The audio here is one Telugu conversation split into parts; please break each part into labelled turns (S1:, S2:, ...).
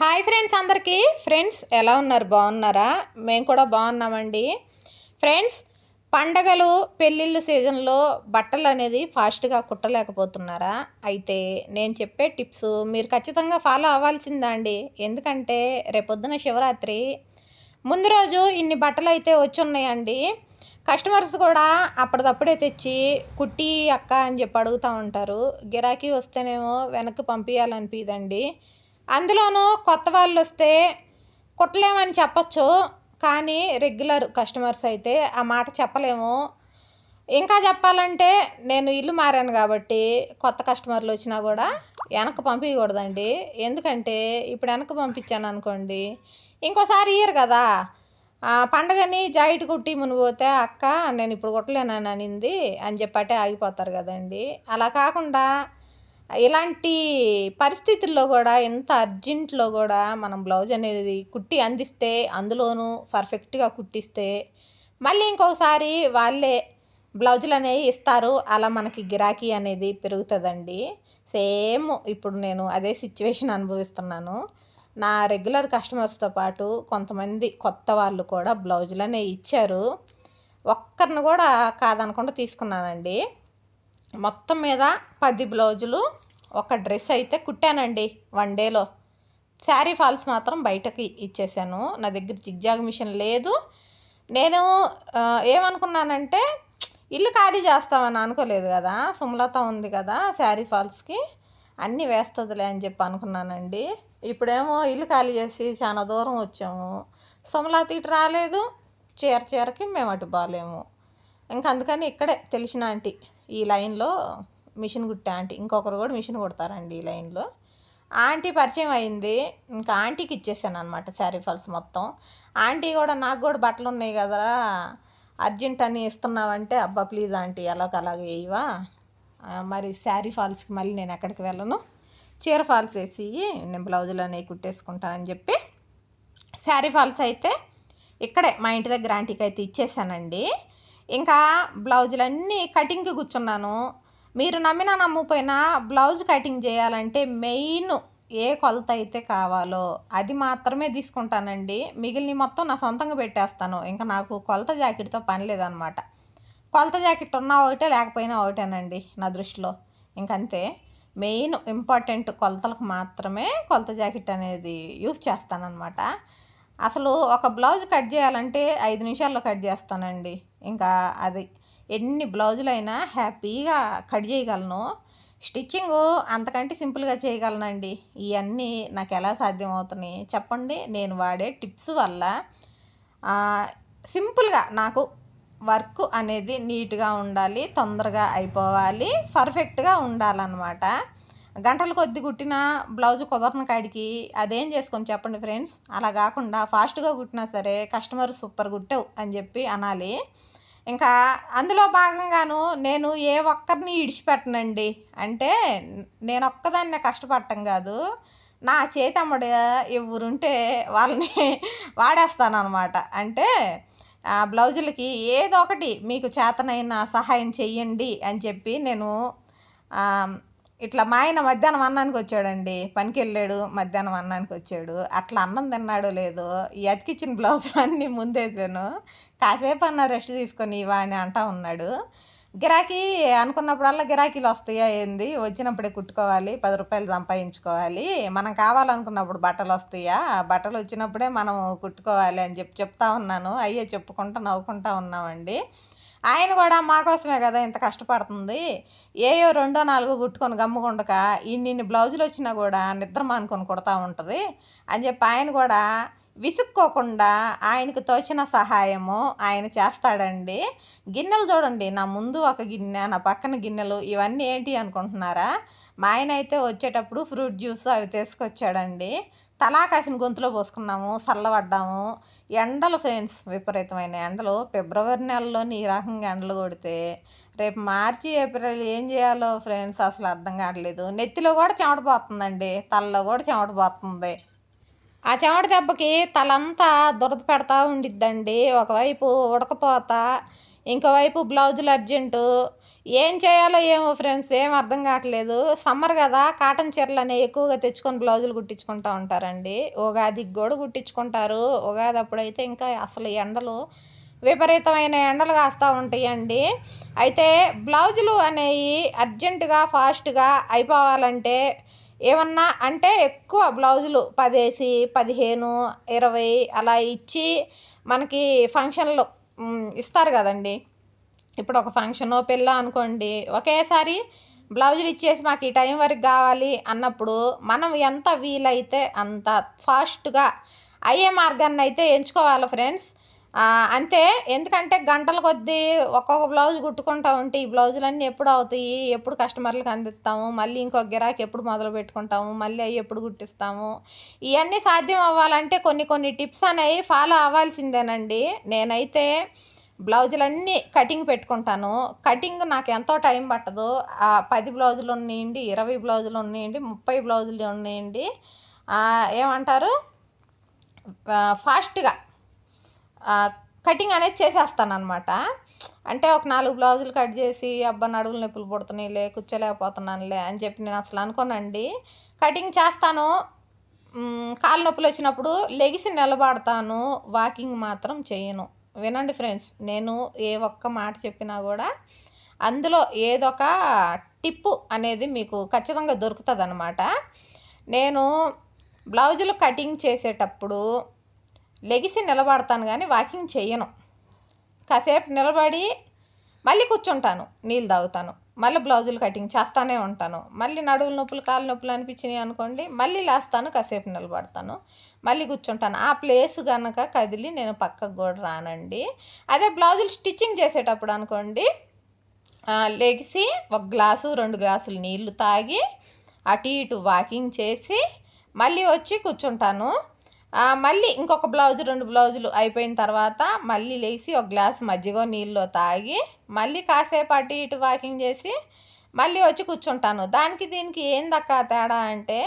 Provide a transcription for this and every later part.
S1: హాయ్ ఫ్రెండ్స్ అందరికీ. ఫ్రెండ్స్ ఎలా ఉన్నారు? బాగున్నారా? మేము కూడా బాగున్నామండి. ఫ్రెండ్స్ పండగలు పెళ్ళిళ్ళు సీజన్లో బట్టలు అనేది ఫాస్ట్గా కుట్టలేకపోతున్నారా? అయితే నేను చెప్పే టిప్స్ మీరు ఖచ్చితంగా ఫాలో అవ్వాల్సిందా అండి? ఎందుకంటే రేపొద్దున శివరాత్రి. ముందు రోజు ఇన్ని బట్టలు అయితే వచ్చి ఉన్నాయండి. కస్టమర్స్ కూడా అప్పటిదప్పుడే తెచ్చి కుట్టి అక్క అని చెప్పి అడుగుతూ ఉంటారు. గిరాకీ వస్తేనేమో వెనక్కి పంపించాలనిపిదండి అందులోనూ కొత్త వాళ్ళు వస్తే కుట్టలేమని చెప్పచ్చు కానీ రెగ్యులర్ కస్టమర్స్ అయితే ఆ మాట చెప్పలేము. ఇంకా చెప్పాలంటే నేను ఇల్లు మారాను కాబట్టి కొత్త కస్టమర్లు వచ్చినా కూడా వెనక్కి పంపించకూడదండి ఎందుకంటే ఇప్పుడు వెనక్కి పంపించాను అనుకోండి ఇంకోసారి ఇయ్యరు కదా. పండగని జాయిట్ కుట్టి మునిపోతే అక్క నేను ఇప్పుడు కుట్టలేనని అనింది అని చెప్పటే ఆగిపోతారు కదండి. అలా కాకుండా ఇలాంటి పరిస్థితుల్లో కూడా ఎంత అర్జెంట్లో కూడా మనం బ్లౌజ్ అనేది కుట్టి అందిస్తే అందులోనూ పర్ఫెక్ట్గా కుట్టిస్తే మళ్ళీ ఇంకొకసారి వాళ్ళే బ్లౌజులు అనేవి ఇస్తారు అలా మనకి గిరాకీ అనేది పెరుగుతుందండి. సేమ్ ఇప్పుడు నేను అదే సిచ్యువేషన్ అనుభవిస్తున్నాను. నా రెగ్యులర్ కస్టమర్స్తో పాటు కొంతమంది కొత్త వాళ్ళు కూడా బ్లౌజులు అనేవి ఇచ్చారు. ఒక్కరిని కూడా కాదనకుండా తీసుకున్నానండి. మొత్తం మీద పది బ్లౌజులు. ఒక డ్రెస్ అయితే కుట్టానండి వన్ డేలో. శారీ ఫాల్స్ మాత్రం బయటకి ఇచ్చేసాను. నా దగ్గర జిగ్జాగ్ మిషన్ లేదు. నేను ఏమనుకున్నానంటే ఇల్లు ఖాళీ చేస్తామని అనుకోలేదు కదా సుమలత ఉంది కదా శారీ ఫాల్స్కి అన్నీ వేస్తుందిలే అని చెప్పి అనుకున్నానండి. ఇప్పుడేమో ఇల్లు ఖాళీ చేసి చాలా దూరం వచ్చాము. సుమలత ఇటు రాలేదు చీర చీరకి మేము అటు బాలేము. ఇంకా అందుకని ఇక్కడే తెలిసిన ఆంటీ. ఈ లైన్లో మిషన్ కుట్టే ఆంటీ ఇంకొకరు కూడా మిషన్ కుడతారండి ఈ లైన్లో. ఆంటీ పరిచయం అయింది ఇంకా ఆంటీకి ఇచ్చేసాను అనమాట శారీ ఫాల్స్ మొత్తం. ఆంటీ కూడా నాకు కూడా బట్టలు ఉన్నాయి కదరా అర్జెంట్ అని ఇస్తున్నావంటే అబ్బా ప్లీజ్ ఆంటీ అలాగ అలాగ వేయవా? మరి శారీ ఫాల్స్కి మళ్ళీ నేను ఎక్కడికి వెళ్ళను? చీర ఫాల్స్ వేసి నేను బ్లౌజులు అనేవి కుట్టేసుకుంటానని చెప్పి శారీ ఫాల్స్ అయితే ఇక్కడే మా ఇంటి దగ్గర ఆంటీకి అయితే ఇచ్చేసానండి. ఇంకా బ్లౌజులన్నీ కటింగ్కి కూర్చున్నాను. మీరు నమ్మినా నమ్మకపోయినా బ్లౌజ్ కటింగ్ చేయాలంటే మెయిన్ ఏ కొలత అయితే కావాలో అది మాత్రమే తీసుకుంటానండి. మిగిలిన మొత్తం నా సొంతంగా పెట్టేస్తాను. ఇంకా నాకు కొలత జాకెట్తో పని లేదనమాట. కొలత జాకెట్ ఉన్నా ఒకటే లేకపోయినా ఒకటేనండి నా దృష్టిలో. ఇంకంతే. మెయిన్ ఇంపార్టెంట్ కొలతలకు మాత్రమే కొలత జాకెట్ అనేది యూస్ చేస్తానన్నమాట అసలు ఒక బ్లౌజ్ కట్ చేయాలంటే ఐదు నిమిషాల్లో కట్ చేస్తానండి. ఇంకా అది ఎన్ని బ్లౌజులైనా హ్యాపీగా కట్ చేయగలను. స్టిచ్చింగ్ అంతకంటే సింపుల్గా చేయగలనండి. ఇవన్నీ నాకు ఎలా సాధ్యమవుతున్నాయి చెప్పండి. నేను వాడే టిప్స్ వల్ల సింపుల్గా నాకు వర్క్ అనేది నీట్గా ఉండాలి తొందరగా అయిపోవాలి పర్ఫెక్ట్గా ఉండాలన్నమాట. గంటల కొద్ది కుట్టిన బ్లౌజ్ కుదరని కాడికి అదేం చేసుకొని చెప్పండి ఫ్రెండ్స్? అలా కాకుండా ఫాస్ట్గా కుట్టినా సరే కస్టమర్ సూపర్ కుట్టావు అని చెప్పి అనాలి. ఇంకా అందులో భాగంగాను నేను ఏ ఒక్కరిని ఇడిచిపెట్టనండి. అంటే నేను ఒక్కదాన్నే కష్టపడటం కాదు. నా చేతమ్మడి ఎవరుంటే వాళ్ళని వాడేస్తాను అంటే బ్లౌజులకి ఏదో ఒకటి మీకు చేతనైన సహాయం చెయ్యండి అని చెప్పి నేను ఇట్లా మా ఆయన మధ్యాహ్నం అన్నానికి వచ్చాడండి. పనికి వెళ్ళాడు మధ్యాహ్నం అన్నానికి వచ్చాడు. అట్లా అన్నం తిన్నాడో లేదో ఈ అతికిచ్చిన బ్లౌజులు అన్నీ ముందేసాను కాసేపు అన్న రెస్ట్ తీసుకొని ఇవా అని అంటా ఉన్నాడు. గిరాకీ అనుకున్నప్పుడల్లా గిరాకీలు వస్తాయా ఏంది? వచ్చినప్పుడే కుట్టుకోవాలి పది రూపాయలు సంపాదించుకోవాలి. మనం కావాలనుకున్నప్పుడు బట్టలు వస్తాయా? బట్టలు వచ్చినప్పుడే మనం కుట్టుకోవాలి అని చెప్పి చెప్తా ఉన్నాను. అయ్యే చెప్పుకుంటా నవ్వుకుంటా ఉన్నామండి. ఆయన కూడా మాకోసమే కదా ఇంత కష్టపడుతుంది. ఏయో రెండో నాలుగో కుట్టుకొని గమ్ముకుండక ఇన్నిన్ని ఇన్ని బ్లౌజులు వచ్చినా కూడా నిద్ర మానుకొని కుడతా ఉంటుంది అని చెప్పి ఆయన కూడా విసుక్కోకుండా ఆయనకు తోచిన సహాయము ఆయన చేస్తాడండి. గిన్నెలు చూడండి నా ముందు ఒక గిన్నె నా పక్కన గిన్నెలు ఇవన్నీ ఏంటి అనుకుంటున్నారా? మా ఆయన అయితే వచ్చేటప్పుడు ఫ్రూట్ జ్యూస్ అవి తీసుకొచ్చాడండి. తలా కాసిన గొంతులో పోసుకున్నాము చల్లబడ్డాము ఎండలు ఫ్రెండ్స్ విపరీతమైన ఎండలు ఫిబ్రవరి నెలలోని ఈ రకంగా ఎండలు కొడితే రేపు మార్చి ఏప్రిల్ ఏం చేయాలో ఫ్రెండ్స్ అసలు అర్థం కావట్లేదు. నెత్తిలో కూడా చెమట పోతుందండి. తలలో కూడా చెమట పోతుంది. ఆ చెమట దెబ్బకి తలంతా దురద పెడతా ఉండిద్దండి. ఒకవైపు ఉడకపోత ఇంకోవైపు బ్లౌజులు అర్జెంటు. ఏం చేయాలో ఏమో ఫ్రెండ్స్ ఏం అర్థం కావట్లేదు. సమ్మర్ కదా కాటన్ చీరలు అనేవి ఎక్కువగా తెచ్చుకొని బ్లౌజులు కుట్టించుకుంటూ ఉంటారండి. ఉగాదికి కూడా కుట్టించుకుంటారు. ఉగాది అప్పుడైతే ఇంకా అసలు ఎండలు విపరీతమైన ఎండలు కాస్తూ ఉంటాయండి. అయితే బ్లౌజులు అనేవి అర్జెంటుగా ఫాస్ట్గా అయిపోవాలంటే ఏమన్నా అంటే ఎక్కువ బ్లౌజులు పదేసి పదిహేను ఇరవై అలా ఇచ్చి మనకి ఫంక్షన్లు ఇస్తారు కదండి. ఇప్పుడు ఒక ఫంక్షన్ పెళ్ళ అనుకోండి ఒకేసారి బ్లౌజులు ఇచ్చేసి మాకు ఈ టైం వరకు కావాలి అన్నప్పుడు మనం ఎంత వీలైతే అంత ఫాస్ట్గా అయ్యే మార్గాన్ని అయితే ఎంచుకోవాలి ఫ్రెండ్స్ అంతే ఎందుకంటే గంటల కొద్దీ ఒక్కొక్క బ్లౌజ్ కుట్టుకుంటా ఉంటే ఈ బ్లౌజులన్నీ ఎప్పుడు అవుతాయి ఎప్పుడు కస్టమర్లకు అందిస్తాము మళ్ళీ ఇంకొక గిరాకి ఎప్పుడు మొదలు పెట్టుకుంటాము మళ్ళీ అవి ఎప్పుడు కుట్టిస్తాము. ఇవన్నీ సాధ్యం అవ్వాలంటే కొన్ని కొన్ని టిప్స్ అనేవి ఫాలో అవ్వాల్సిందేనండి. నేనైతే బ్లౌజులన్నీ కటింగ్ పెట్టుకుంటాను. కటింగ్ నాకు ఎంతో టైం పట్టదు. పది బ్లౌజులు ఉన్నాయండి ఇరవై బ్లౌజులు ఉన్నాయండి ముప్పై బ్లౌజులు ఉన్నాయండి. ఏమంటారు? ఫాస్ట్గా కటింగ్ అనేది చేసేస్తాను అనమాట అంటే ఒక నాలుగు బ్లౌజులు కట్ చేసి అబ్బా నడువులు నొప్పులు పుడుతున్నాయిలే కూర్చోలేకపోతున్నానులే అని చెప్పి నేను అసలు అనుకోనండి. కటింగ్ చేస్తాను. కాలు నొప్పులు వచ్చినప్పుడు లెగిసి నిలబడతాను. వాకింగ్ మాత్రం చేయను. వినండి ఫ్రెండ్స్ నేను ఏ ఒక్క మాట చెప్పినా కూడా అందులో ఏదొక టిప్పు అనేది మీకు ఖచ్చితంగా దొరుకుతుంది అనమాట నేను బ్లౌజులు కటింగ్ చేసేటప్పుడు లెగిసి నిలబడతాను కానీ వాకింగ్ చేయను కాసేపు నిలబడి మళ్ళీ కూర్చుంటాను నీళ్ళు తాగుతాను మళ్ళీ బ్లౌజులు కటింగ్ చేస్తానే ఉంటాను మళ్ళీ నడువుల నొప్పులు కాళ్ళ నొప్పులు అనిపించినాయి అనుకోండి మళ్ళీ లేస్తాను కాసేపు నిలబడతాను మళ్ళీ కూర్చుంటాను. ఆ ప్లేస్ కనుక కదిలి నేను పక్కకు కూడా రానండి. అదే బ్లౌజులు స్టిచ్చింగ్ చేసేటప్పుడు అనుకోండి లెగిసి ఒక గ్లాసు రెండు గ్లాసులు నీళ్ళు తాగి అటు ఇటు వాకింగ్ చేసి మళ్ళీ వచ్చి కూర్చుంటాను. మళ్ళీ ఇంకొక బ్లౌజ్ రెండు బ్లౌజులు అయిపోయిన తర్వాత మళ్ళీ లేచి ఒక గ్లాస్ మజ్జిగ నీళ్ళు తాగి మళ్ళీ కాసేపు అటు ఇటు వాకింగ్ చేసి మళ్ళీ వచ్చి కూర్చుంటాను. దానికి దీనికి ఏం దక్క తేడా అంటే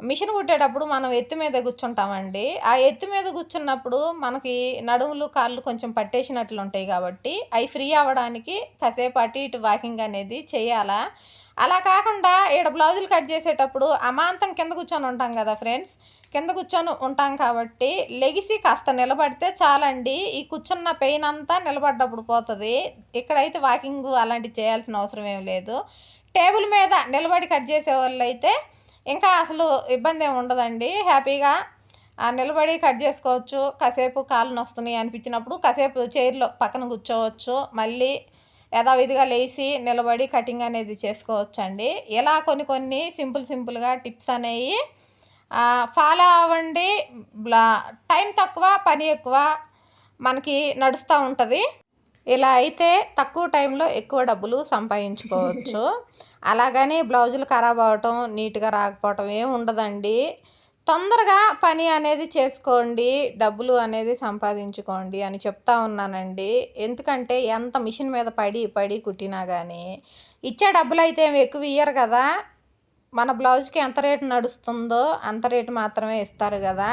S1: మిషన్ కుట్టేటప్పుడు మనం ఎత్తు మీద కూర్చుంటామండి. ఆ ఎత్తు మీద కూర్చున్నప్పుడు మనకి నడుములు కాళ్ళు కొంచెం పట్టేసినట్లు ఉంటాయి కాబట్టి అవి ఫ్రీ అవ్వడానికి కాసేపు అటు ఇటు వాకింగ్ అనేది చేయాలా. అలా కాకుండా ఈడ బ్లౌజులు కట్ చేసేటప్పుడు అమాంతం కింద కూర్చొని ఉంటాం కదా ఫ్రెండ్స్. కింద కూర్చొని ఉంటాం కాబట్టి లెగిసి కాస్త నిలబడితే చాలండి. ఈ కూర్చున్న పెయిన్ అంతా నిలబడ్డప్పుడు పోతుంది. ఇక్కడైతే వాకింగ్ అలాంటివి చేయాల్సిన అవసరం ఏం లేదు. టేబుల్ మీద నిలబడి కట్ చేసే వాళ్ళు అయితే ఇంకా అసలు ఇబ్బంది ఏమి ఉండదండి. హ్యాపీగా నిలబడి కట్ చేసుకోవచ్చు. కాసేపు కాళ్ళు నొస్తున్నాయి అనిపించినప్పుడు కాసేపు చైర్లో పక్కన కూర్చోవచ్చు. మళ్ళీ యథావిధిగా లేచి నిలబడి కటింగ్ అనేది చేసుకోవచ్చు అండి ఇలా కొన్ని కొన్ని సింపుల్ సింపుల్గా టిప్స్ అనేవి ఫాలో అవ్వండి. టైం తక్కువ పని ఎక్కువ మనకి నడుస్తూ ఉంటుంది. ఇలా అయితే తక్కువ టైంలో ఎక్కువ డబ్బులు సంపాదించుకోవచ్చు. అలాగని బ్లౌజులు ఖరాబ్ అవటం నీట్గా రాకపోవటం ఏం ఉండదండి. తొందరగా పని అనేది చేసుకోండి డబ్బులు అనేది సంపాదించుకోండి అని చెప్తా ఉన్నానండి. ఎందుకంటే ఎంత మిషన్ మీద పడి పడి కుట్టినా కానీ ఇచ్చే డబ్బులు అయితే ఎక్కువ ఇయ్యరు కదా. మన బ్లౌజ్కి ఎంత రేటు నడుస్తుందో అంత రేటు మాత్రమే ఇస్తారు కదా.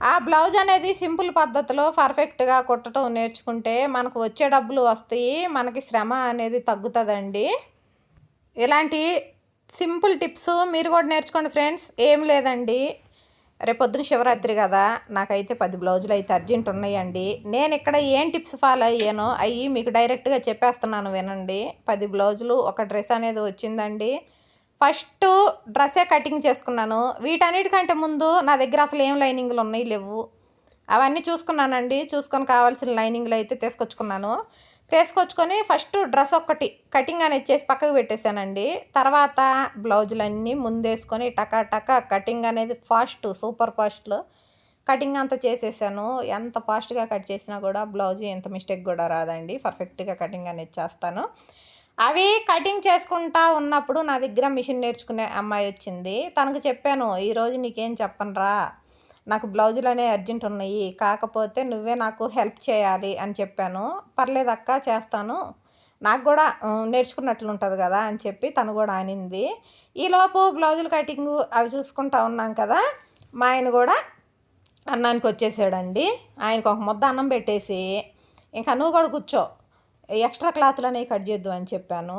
S1: ఆ బ్లౌజ్ అనేది సింపుల్ పద్ధతిలో పర్ఫెక్ట్గా కుట్టడం నేర్చుకుంటే మనకు వచ్చే డబ్బులు వస్తాయి మనకి శ్రమ అనేది తగ్గుతుందండి. ఇలాంటి సింపుల్ టిప్స్ మీరు కూడా నేర్చుకోండి ఫ్రెండ్స్. ఏం లేదండి. రేపొద్దున శివరాత్రి కదా. నాకైతే పది బ్లౌజులు అయితే అర్జెంట్ ఉన్నాయండి. నేను ఇక్కడ ఏం టిప్స్ ఫాలో అయ్యానో అవి మీకు డైరెక్ట్గా చెప్పేస్తున్నాను వినండి. పది బ్లౌజులు ఒక డ్రెస్ అనేది వచ్చిందండి. ఫస్ట్ డ్రెస్సే కటింగ్ చేసుకున్నాను. వీటన్నిటికంటే ముందు నా దగ్గర అసలు ఏం లైనింగ్లు ఉన్నాయి లేవు. అవన్నీ చూసుకున్నానండి. చూసుకొని కావాల్సిన లైనింగ్లు అయితే తీసుకొచ్చుకున్నాను. తీసుకొచ్చుకొని ఫస్ట్ డ్రెస్ ఒక్కటి కటింగ్ అనేది చేసి పక్కకు పెట్టేశానండి. తర్వాత బ్లౌజులన్నీ ముందేసుకొని టకా టకా కటింగ్ అనేది ఫాస్ట్ సూపర్ ఫాస్ట్లో కటింగ్ అంతా చేసేసాను. ఎంత ఫాస్ట్గా కట్ చేసినా కూడా బ్లౌజ్ ఎంత మిస్టేక్ కూడా రాదండి. పర్ఫెక్ట్గా కటింగ్ అనేది చేస్తాను. అవి కటింగ్ చేసుకుంటా ఉన్నప్పుడు నా దగ్గర మిషన్ నేర్చుకునే అమ్మాయి వచ్చింది. తనకు చెప్పాను ఈరోజు నీకేం చెప్పనరా? నాకు బ్లౌజులు అనేవి అర్జెంట్ ఉన్నాయి. కాకపోతే నువ్వే నాకు హెల్ప్ చేయాలి అని చెప్పాను. పర్లేదు అక్క చేస్తాను. నాకు కూడా నేర్చుకున్నట్లు ఉంటుంది కదా అని చెప్పి తను కూడా అనింది. ఈలోపు బ్లౌజులు కటింగ్ అవి చూసుకుంటా ఉన్నాం కదా మా ఆయన కూడా అన్నానికి వచ్చేసాడండి. ఆయనకు ఒక ముద్ద అన్నం పెట్టేసి ఇంకా నువ్వు కూడా కూర్చో. ఎక్స్ట్రా క్లాత్లు అనేవి కట్ చేద్దు అని చెప్పాను.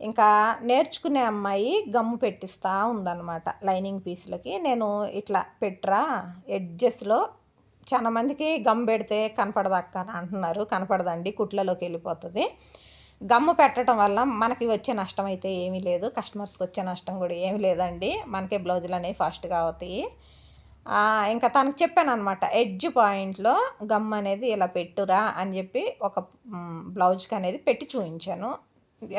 S1: ఇంకా నేర్చుకునే అమ్మాయి గమ్ము పెట్టిస్తూ ఉందన్నమాట లైనింగ్ పీసులకి. నేను ఇట్లా పెట్టరా ఎడ్జెస్లో చాలా మందికి గమ్ పెడితే కనపడదు అక్క అని అంటున్నారు. కనపడదండి కుట్లలోకి వెళ్ళిపోతుంది. గమ్ము పెట్టడం వల్ల మనకి వచ్చే నష్టం అయితే ఏమీ లేదు. కస్టమర్స్కి వచ్చే నష్టం కూడా ఏమీ లేదండి. మనకే బ్లౌజులు అనేవి ఫాస్ట్గా అవుతాయి. ఇంకా తనకు చెప్పాను అనమాట ఎడ్జ్ పాయింట్లో గమ్ అనేది ఇలా పెట్టురా అని చెప్పి ఒక బ్లౌజ్కి అనేది పెట్టి చూపించాను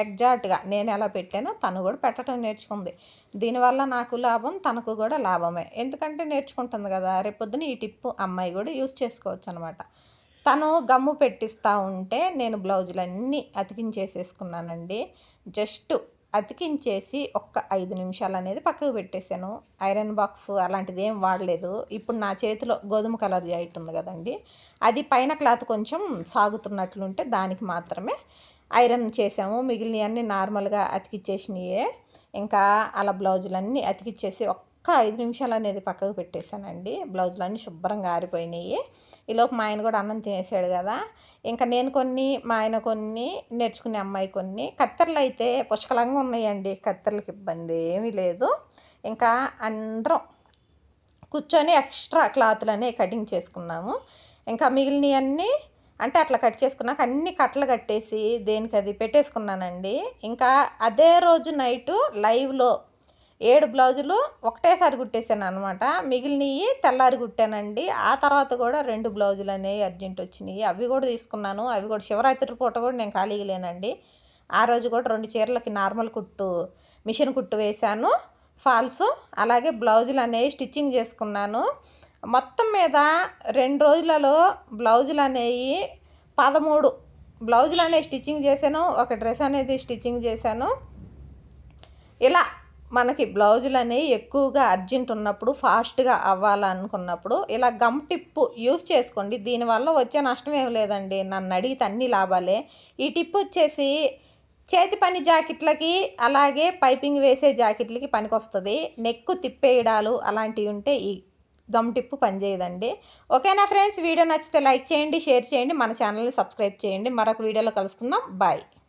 S1: ఎగ్జాక్ట్గా నేను ఎలా పెట్టానో తను కూడా పెట్టడం నేర్చుకుంది. దీనివల్ల నాకు లాభం తనకు కూడా లాభమే. ఎందుకంటే నేర్చుకుంటుంది కదా రేపొద్దున ఈ టిప్పు అమ్మాయి కూడా యూస్ చేసుకోవచ్చు అనమాట తను గమ్ము పెట్టిస్తూ ఉంటే నేను బ్లౌజులన్నీ అతికించేసేసుకున్నానండి. జస్ట్ అతికించేసి ఒక్క ఐదు నిమిషాలు అనేది పక్కకు పెట్టేశాను. ఐరన్ బాక్స్ అలాంటిది ఏం వాడలేదు. ఇప్పుడు నా చేతిలో గోధుమ కలర్ జాయిట్ ఉంది కదండి. అది పైన క్లాత్ కొంచెం సాగుతున్నట్లుంటే దానికి మాత్రమే ఐరన్ చేసాము మిగిలినవన్నీ నార్మల్గా అతికిచ్చేసినయే. ఇంకా అలా బ్లౌజులన్నీ అతికిచ్చేసి ఒక్క ఐదు నిమిషాలు అనేది పక్కకు పెట్టేశానండి. బ్లౌజులన్నీ శుభ్రంగా ఆరిపోయినాయి. ఈలోపు మా ఆయన కూడా అన్నం తినేసాడు కదా. ఇంకా నేను కొన్ని మా ఆయన కొన్ని నేర్చుకునే అమ్మాయి కొన్ని. కత్తెరలు అయితే పుష్కలంగా ఉన్నాయండి. కత్తెరలకు ఇబ్బంది ఏమీ లేదు. ఇంకా అందరం కూర్చొని ఎక్స్ట్రా క్లాత్లనే కటింగ్ చేసుకున్నాము. ఇంకా మిగిలినవన్నీ అంటే అట్లా కట్ చేసుకున్నాక అన్ని కట్టలు కట్టేసి దేనికి అది పెట్టేసుకున్నానండి. ఇంకా అదే రోజు నైటు లైవ్లో ఏడు బ్లౌజులు ఒకటేసారి కుట్టేశాను అనమాట మిగిలినవి తెల్లారి కుట్టానండి. ఆ తర్వాత కూడా రెండు బ్లౌజులు అనేవి అర్జెంట్ వచ్చినాయి. అవి కూడా తీసుకున్నాను. అవి కూడా శివరాత్రి పూట కూడా నేను ఖాళీగా లేనండి. ఆ రోజు కూడా రెండు చీరలకి నార్మల్ కుట్టు మిషన్ కుట్టు వేశాను. ఫాల్స్ అలాగే బ్లౌజులు అనేవి స్టిచ్చింగ్ చేసుకున్నాను. మొత్తం మీద రెండు రోజులలో బ్లౌజులు అనేవి పదమూడు బ్లౌజులు అనేవి స్టిచ్చింగ్ చేశాను. ఒక డ్రెస్ అనేది స్టిచ్చింగ్ చేశాను. ఇలా మనకి బ్లౌజులు అనేవి ఎక్కువగా అర్జెంట్ ఉన్నప్పుడు ఫాస్ట్గా అవ్వాలనుకున్నప్పుడు ఇలా గమ్ టిప్పు యూస్ చేసుకోండి. దీనివల్ల వచ్చే నష్టం ఏం లేదండి. నన్ను అడిగితే అన్ని లాభాలే. ఈ టిప్ వచ్చేసి చేతి పని జాకెట్లకి అలాగే పైపింగ్ వేసే జాకెట్లకి పనికొస్తుంది. నెక్కు తిప్పేయడాలు అలాంటివి ఉంటే ఈ గమ్ టిప్పు పనిచేయదండి. ఓకేనా ఫ్రెండ్స్? వీడియో నచ్చితే లైక్ చేయండి షేర్ చేయండి మన ఛానల్ని సబ్స్క్రైబ్ చేయండి. మరొక వీడియోలో కలుసుకుందాం. బాయ్.